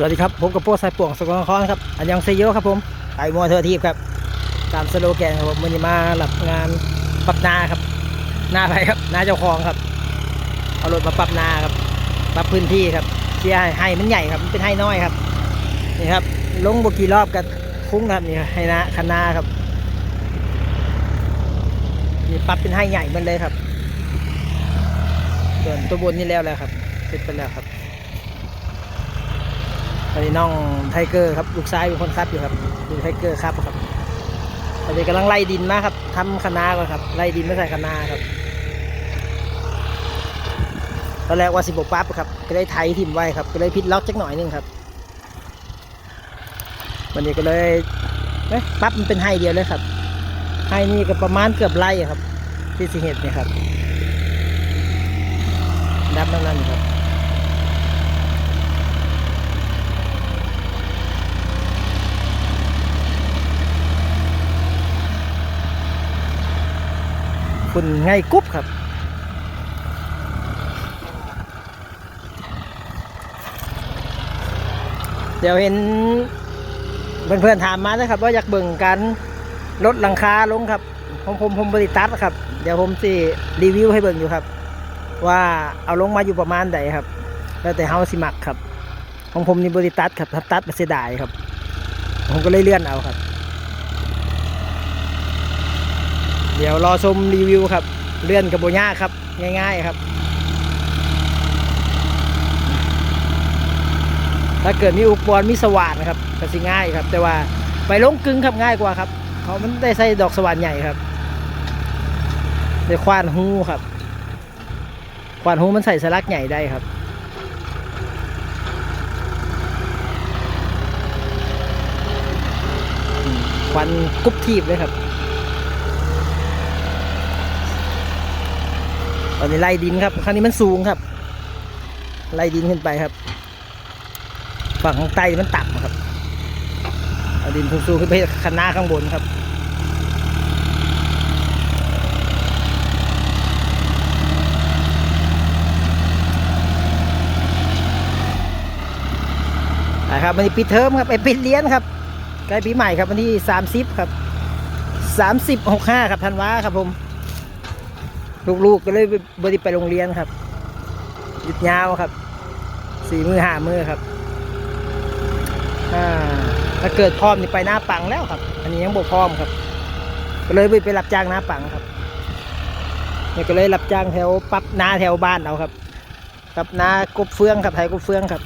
สวัสดีครับ ผมกับโป้สายป่วงสกลนครครับ อันยังเซโยครับผมไอมัวเทอร์ทีฟครับ ตามสโลแกนครับผมวันนี้มาหลับงานปรับนาครับหน้าไปครับ นาเจ้าของครับ เอารถมาปรับนาครับ ปรับพื้นที่ครับเสียให้ให้มันใหญ่ครับ มันเป็นให้น้อยครับ นี่ครับ ลงบกี่รอบกันคุ้งครับนี่ให้นะคันนาครับ นี่ปรับเป็นให้ใหญ่มันเลยครับ ส่วนตัวบนนี่แล้วแล้วครับ เสร็จไปแล้วครับ อนนี้น้องไทเกอร์ครับลูกชายเป็นคนขับอยู่ครับดูไทเกอร์ครับครับตอนนี้กำลังไล่ดินมาครับทำคะนาก่อนครับไล่ดินไม่ใส่คะนาครับตอนแรกว่าสิบกปั๊บครับก็ได้ไถทิมไว้ครับ ก็เลยพิดล็อกจักหน่อยนึงครับ วันนี้ก็เลยเอ๊ะปั๊บมันเป็นไฮเดียวเลยครับไฮนี่ก็ประมาณเกือบไร่ครับ ที่สิเหตุนี่ครับดับนั่นนั่นครับ คุณไงกุ๊บครับ เดี๋ยวเห็นเพื่อนๆถามมานะครับ ว่าอยากเบิ่งการลดหลังคาลงครับ ผมผมผมบริตัดครับ เดี๋ยวผมสิรีวิวให้เบิ่งอยู่ครับ ว่าเอาลงมาอยู่ประมาณใดครับ แล้วแต่เฮาสิมักครับ ของผมนี่บริตัดครับถ้าตัดมาเสียดายครับ ผมก็เลยเลื่อนเอาครับ เดี๋ยวรอชมรีวิวครับ เลื่อนกับโบย่าครับ ง่าย ๆครับ ถ้าเกิดมีอุปกรณ์มีสว่านครับก็สิง่ายครับ แต่ว่าไปลงกึ่งครับง่ายกว่าครับเขามันได้ใส่ดอกสว่านใหญ่ครับได้ควานหูครับ ควานหูมันใส่สลักใหญ่ได้ครับควันกุ๊บทีบเลยครับ ตอนนี้ไล่ดินครับครั้งนี้มันสูงครับ ไล่ดินขึ้นไปครับ ฝั่งข้างใต้มันต่ำครับเอาดินสูงๆขึ้นไปข้างหน้าข้างบนครับนะครับวันนี้ปิดเทอมครับไอปิดเรียนครับใกล้ปีใหม่ครับวันที่สามสิบครับสามสิบหกห้าครับธันวาครับผม ลูกๆก็เลยบริไปโรงเรียนครับหยุดยาวครับ สี่มือห้ามือครับถ้าเกิดพร้อมนี่ไปหน้าปังแล้วครับ อันนี้ยังบกพร้อมครับ ก็เลยไปรับจ้างหน้าปังครับนี่ก็เลยรับจ้างแถวปรับนาแถวบ้านเอาครับกับนากบเฟืองครับไทยกบเฟืองครับ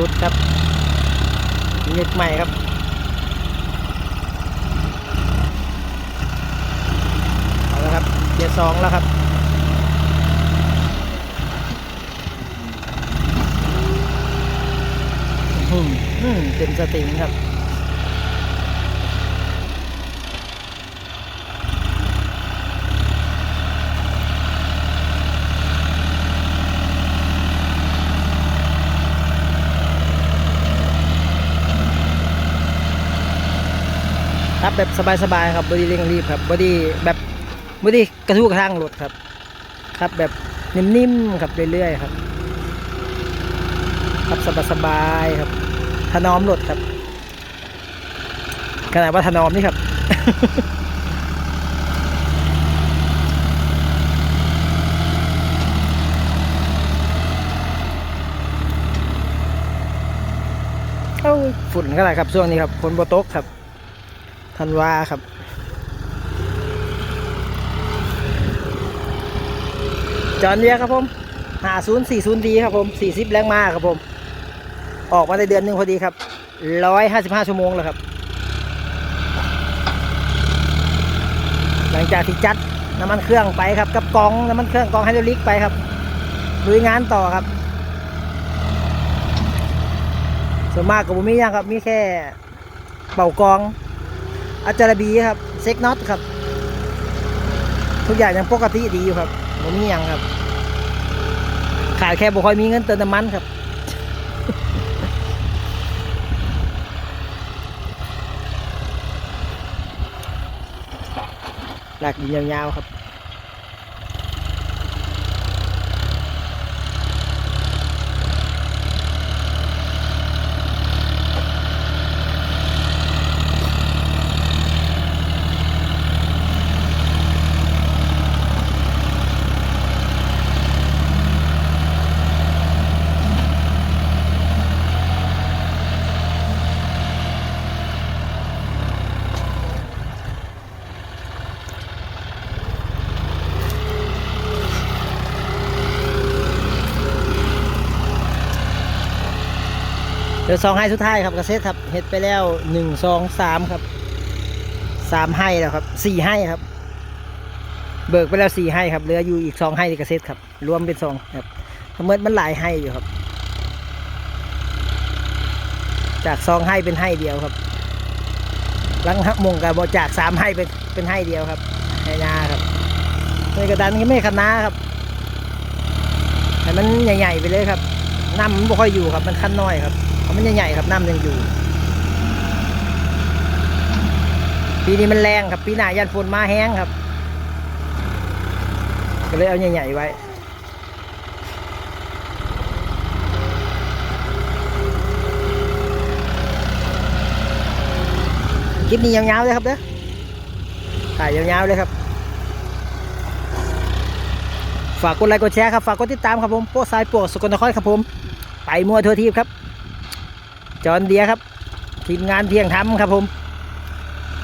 สุดครับเม็ดใหม่ครับเอาละครับเกียร์สองแล้วครับอืมอืมเต็มสติงครับับแบบสบายๆครับบอดี้เร่งรีบครับบอดี้แบบบอดี้กระทู้กระทั่งรถครับครับแบบนิ่มๆครับเรื่อยๆครับครับสบายๆครับ ถนอมรถครับขนาดว่าถนอมนี่ครับเอ้าฝุ่นก็ไรครับช่วงนี้ครับฝนโบตกครับ ธันวาครับจอนเรียครับผมหาศูนย์สี่ศูนย์ดีครับผมสี่สิบแรงมาครับผม ออกมาในเดือนหนึ่งพอดีครับร้อยห้าสิบห้าชั่วโมงแล้วครับ หลังจากที่จัดน้ำมันเครื่องไปครับ กับกองน้ำมันเครื่องกองไฮดรอลิกไปครับลุยงานต่อครับ ส่วนมากกับผมมีอย่างครับ มีแค่เป่ากอง อาจารบีครับเซ็กน็อตครับ ทุกอย่างยังปกติดีอยู่ครับผมมีอย่างครับ ขาดแค่บุคอยมีเงินเติมน้ำมันครับหลากดินยาวๆครับ ดี๋ยวสองให้สุดท้ายครับกระเซ็ตครับเห็ดไปแล้วหนึ่งสองสามครับสามให้แล้วครับสี่ให้ครับ เบิกไปแล้วสี่ให้ครับเหลืออยู่อีกสองให้กระเซ็ตครับ รวมเป็นสองครับทั้งหมดมันหลายให้อยู่ครับ จากสองให้เป็นให้เดียวครับหลังหักมงกับบจากสามให้เป็นเป็นให้เดียวครับให้นาครับในกระดานนี้ไม่คณะครับให้มันใหญ่ๆไปเลยครับน้ำมันไม่ค่อยอยู่ครับมันขั้นน้อยครับ มันใหญ่ๆครับน้ำยังอยู่ ปีนี้มันแรงครับปีหน้ายันฝนมาแห้งครับ ก็เลยเอาใหญ่ๆไว้คลิปนี้ยาวๆเลยครับเด้อถ่ายยาวๆเลยครับ ฝากกดไลค์กดแชร์ครับ ฝากกดติดตามครับผม โป้สายโปวกสกลนครครับผม ไปมัวทัวร์ทีครับ จอห์นเดียครับ ทีมงานเที่ยงทำครับผม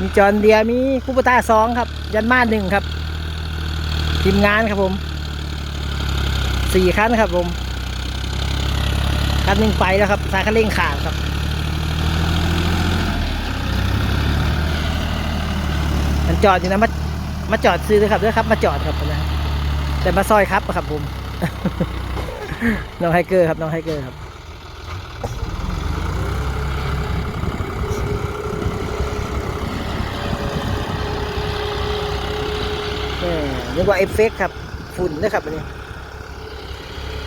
มีจอห์นเดียมีคูปตาสองครับ ยันมาหนึ่งครับ ทีมงานครับผมสี่คันครับผมคันหนึ่งไปแล้วครับสายคันเร่งขาดครับมันจอดอยู่นะมามาจอดซื้อเลยครับด้วยครับ มาจอดครับนะแต่มาซอยครับครับผมน้องไฮเกอร์ครับน้องไฮเกอร์ครับเออ นึกว่าเอฟเฟกต์ครับ ฝุ่นนะครับอันนี้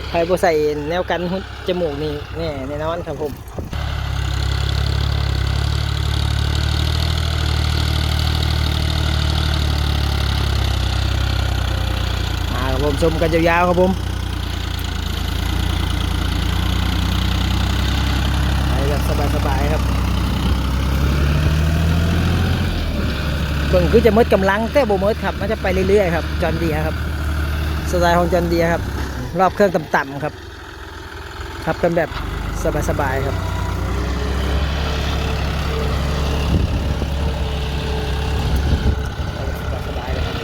ใครบ่ใส่แนวกันหุ่นจมูกนี่แน่แน่นอนครับผมมาครับผมชมกันยาวๆครับผมไปแบบสบายๆครับ เบิ่งคือจะมดกำลังแต่บมดครับ มันจะไปเรื่อยๆครับจอนเดียครับสไตล์ของจอนเดียครับ รอบเครื่องต่ำๆครับขับกันแบบสบายๆครับ สบายๆเลยครับ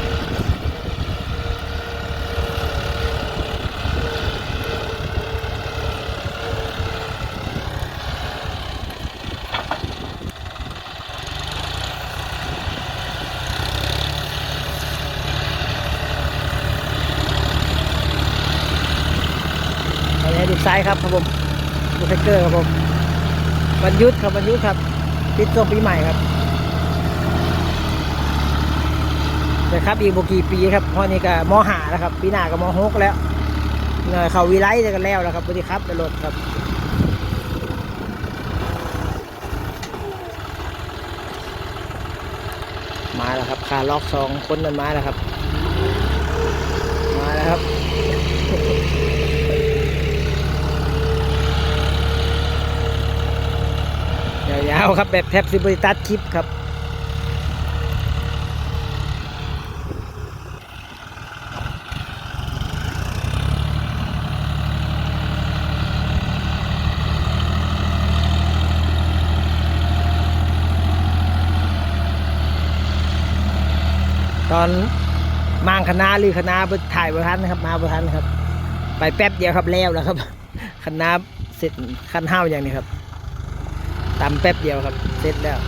ูซ้ายครับครับผมดูแท็กเกอร์ครับผมวันหยุทธ์ครับวันหยุทธ์ครับปิดช่วงปีใหม่ครับแต่ครับอีกบกี่ปีครับเพราะนี่ก็มหาแล้วครับ ปีหน้าก็มหกแล้วเงยเขาวิไลจะกันแล้วแล้วครับบริครับรถครับมาแล้วครับคาล็อกสองคนมันมาแล้วครับ มาแล้วครับ ยาวครับแบบแทบสิบริตัดคลิปครับตอนมางคณะหรือคณะถ่ายบทันนะครับ มาบทันครับ ไปแป๊บเดียวครับแล้วแล้วครับ คณะเสร็จคันห้าวอย่างนี้ครับ ตำแป๊บเดียวครับ เสร็จแล้ว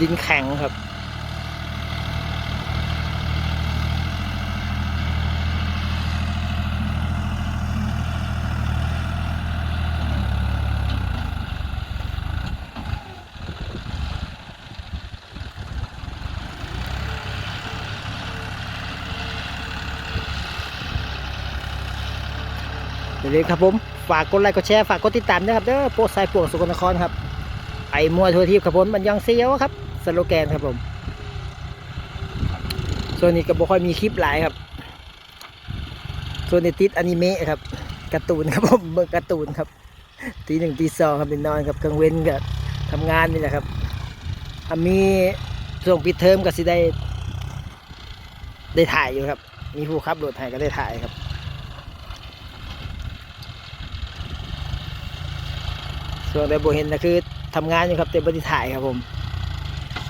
ดินแข็งครับ ลืมครับผม ฝากกดไลค์กดแชร์ฝากกดติดตามด้วยครับเด้อโปรสายป่วงสุกลนครครับไปมัวทัวร์ทีบครับผมมันยังเซียวครับสโลแกนครับผมส่วนนี้ก็บ่ค่อยมีคลิปหลายครับ ส่วนนี้ติดอนิเมะครับการ์ตูนครับผมเบิ่งการ์ตูนครับตีหนึ่งตีสองครับเป็นนอนครับกลางเว้นก็ทำงานนี่แหละครับมีช่งปิดเทอมก็สิได้ได้ถ่ายอยู่ครับ มีผู้ขับรถถ่ายก็ได้ถ่ายครับ ส่วนแต่โบเห็นนะคือทำงานอยู่ครับแต่บริถ่ายครับผม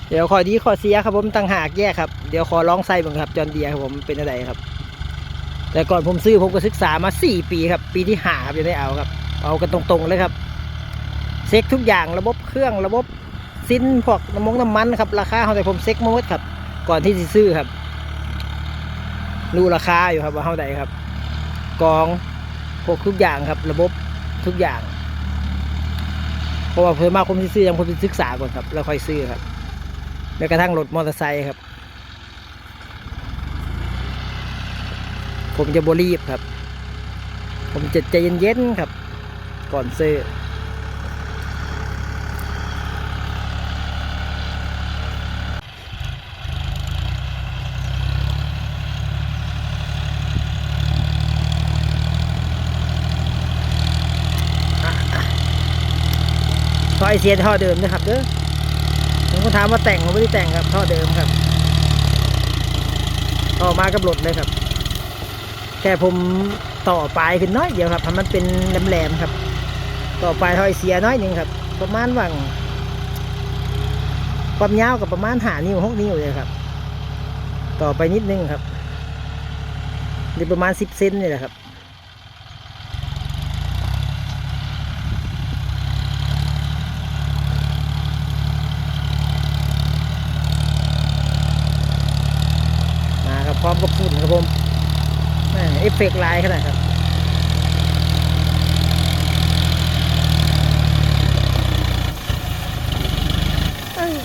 เดี๋ยวขอดีขอเสียครับผมต่างหากแยกครับเดี๋ยวขอร้องไส้บ้างครับจอนเดียครับผมเป็นอะไรครับ แต่ก่อนผมซื้อผมก็ศึกษามาสี่ปีครับ ปีที่ห้าครับยังได้เอาครับ เอากันตรงๆเลยครับเซ็กทุกอย่างระบบเครื่องระบบสิ้นพวกน้ำมงน้ำมันครับราคาเขาแต่ผมเซ็กมาหมดครับ ก่อนที่จะซื้อครับรู้ราคาอยู่ครับว่าเท่าไหร่ครับ กองพวกทุกอย่างครับ ระบบทุกอย่าง เพราะว่าเพิ่มมากผมซื้อยังผมศึกษาก่อนครับแล้วค่อยซื้อครับแม้กระทั่งรถมอเตอร์ไซค์ครับ ผมจะบรีบครับ ผมจะใจเย็นๆครับ ก่อนซื้อ ไอเสียท่อเดิมนะครับเด้อผมก็ถามว่าแต่งผมไม่ได้แต่งครับท่อเดิมครับต่อมากับรถเลยครับ แค่ผมต่อปลายขึ้นน้อยเดียวครับทำมันเป็นแหลมๆครับ ต่อปลายท่อไอเสียน้อยหนึ่งครับ ประมาณว่างความยาวกับประมาณหานิ้วหกนิ้วเลยครับ ต่อไปนิดนึงครับหรือประมาณสิบเซนนี่แหละครับ มาครับพร้อมกับฝุ่นครับผมแม่ เฟกต์ลายขนาดครับ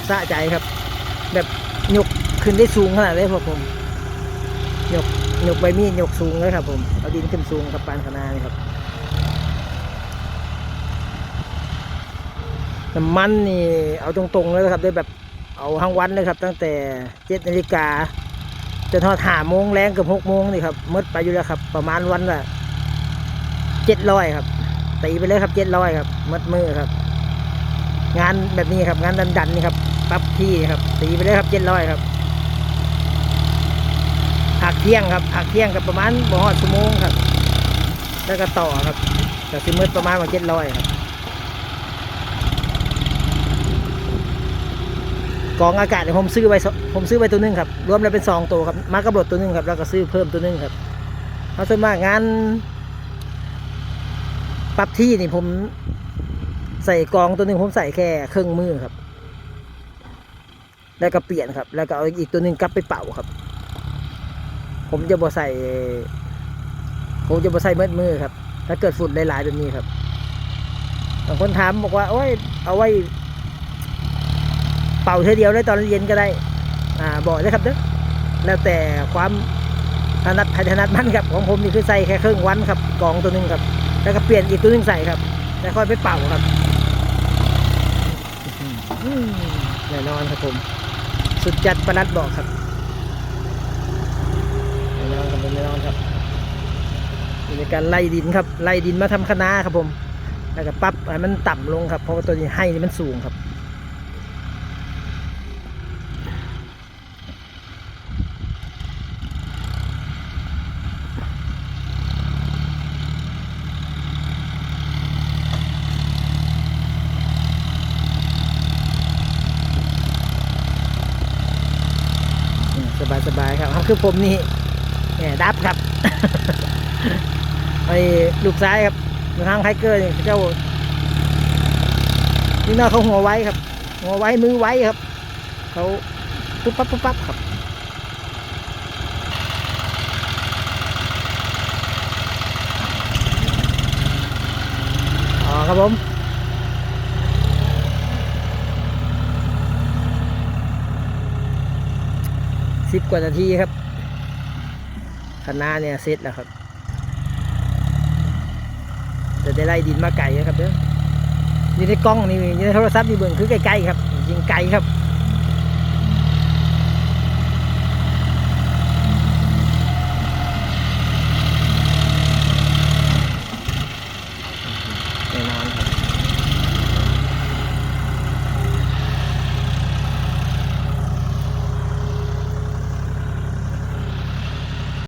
สะใจครับ แบบยกขึ้นได้สูงขนาดเลยครับผมยกยกใบมีดยกสูงเลยครับ ผมเอาดินขึ้นสูงกับปานขนาดนี่ครับน้ำมันนี่เอาตรงๆเลยครับได้แบบเอาทั้งวันเลยครับ ตั้งแต่เจ็ดนาฬิกา จนทอดหาโมงแรงเกือบหกโมงนี่ครับหมดไปอยู่แล้วครับ ประมาณวันละเจ็ดร้อยครับตีไปเลยครับเจ็ดร้อยครับหมดมือครับ งานแบบนี้ครับ งานดันๆนี่ครับปรับที่ครับตีไปเลยครับเจ็ดร้อยครับผักเที่ยงครับผักเที่ยงกับประมาณบ่อดชั่วโมงครับ แล้วก็ต่อครับแต่สิมืดประมาณว่าเจ็ดร้อยครับ กองอากาศเนี่ยผมซื้อไว้ผมซื้อไว้ตัวหนึงครับรวมแล้วเป็นสองตัวครับมากระบดตัวหนึงครับแล้วก็ซื้อเพิ่มตัวหนึงครับเพราะส่วนมากงานปรับที่นี่ผมใส่กองตัวหนึ่งผมใส่แค่เครื่องมือครับ แล้วก็เปลี่ยนครับ แล้วก็เอาอีกตัวหนึ่งกลับไปเป่าครับ ผมจะบ่ใส่ผมจะบ่ใส่เมืดมือครับ ถ้าเกิดฝุ่นหลายๆแบบนี้ครับบางคนถามบอกว่าโอ้ยเอาไว้ ป่าเท่อเดียวได้ตอนเย็นก็ได้ อ่าบอกเลยครับเด้อแล้วแต่ความถนัดใครถนัดมันครับของผมนี่คือใส่แค่ครึ่งวันครับกองตัวหนึงครับ แล้วก็เปลี่ยนอีกตัวหนึงใส่ครับแล้วค่อยไปเป่าครับแน่นอนครับผม สุดจัดประลัดบอกครับแน่นอนครับผมแน่นอนครับในการไล่ดินครับไล่ดินมาทำคะน้าครับผม แล้วก็ปรับให้มันต่ำลงครับเพราะว่าตัวนี้ให้นี่มันสูงครับ สบายสบายๆ คือผมนี่แหมดับครับไอ้ลูกซ้ายครับทางไฮเกอร์นี่เจ้านี่น่าเขาหัวไว้ครับ หัวไว้มือไว้ครับเขาปุ๊บปั๊บปุ๊บปั๊บครับอ๋อครับผมสิบกว่านาทีครับ คณะเนี่ยเซตแล้วครับแต่ได้ไล่ดินมาไกลนะครับเด้ออยู่ในกล้องนี่อยู่ในโทรศัพท์นี่เบิ่งคือไกลๆครับยิงไกลครับ